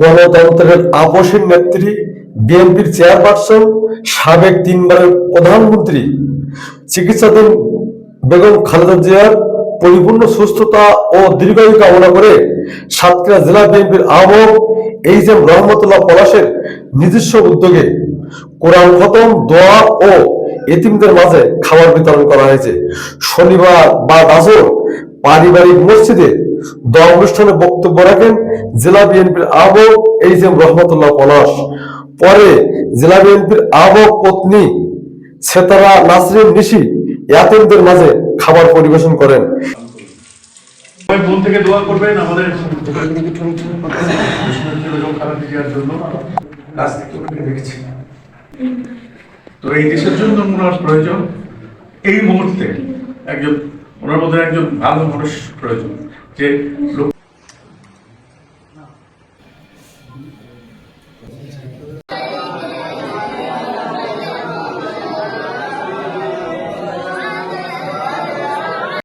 গণতন্ত্রের আপসীর নেত্রী, বিএনপির চেয়ারপারসন, সাবেক তিনবারের প্রধানমন্ত্রী, চিকিৎসাধীন বেগম খালেদা জিয়ার পরিপূর্ণ সুস্থতা ও দীর্ঘায়ু কামনা করে সাতক্ষীরা জেলা বিএনপির আহ্বায়ক এইচ এম রহমতুল্লাহ পলাশের নিজস্ব উদ্যোগে কোরআন খতম, দোয়া ও এতিমদের মাঝে খাবার বিতরণ করা হয়েছে। শনিবার বা গাজর পারিবারিক মসজিদে দোয়া অনুষ্ঠানে বক্তব্য রাখেন জেলা বিএনপির আহ্বায়ক এইচ এম রহমতুল্লাহ পলাশ। পরে জেলা বিএনপির আহ্বায়ক পত্নী সেতারা নাসরিন নিশি ইয়াতিমদের মাঝে খাবার পরিবেশন করেন। এই দেশের জন্য প্রয়োজন, এই মুহূর্তে একজন ওনার মধ্যে একজন ভালো মানুষ প্রয়োজন যে লোক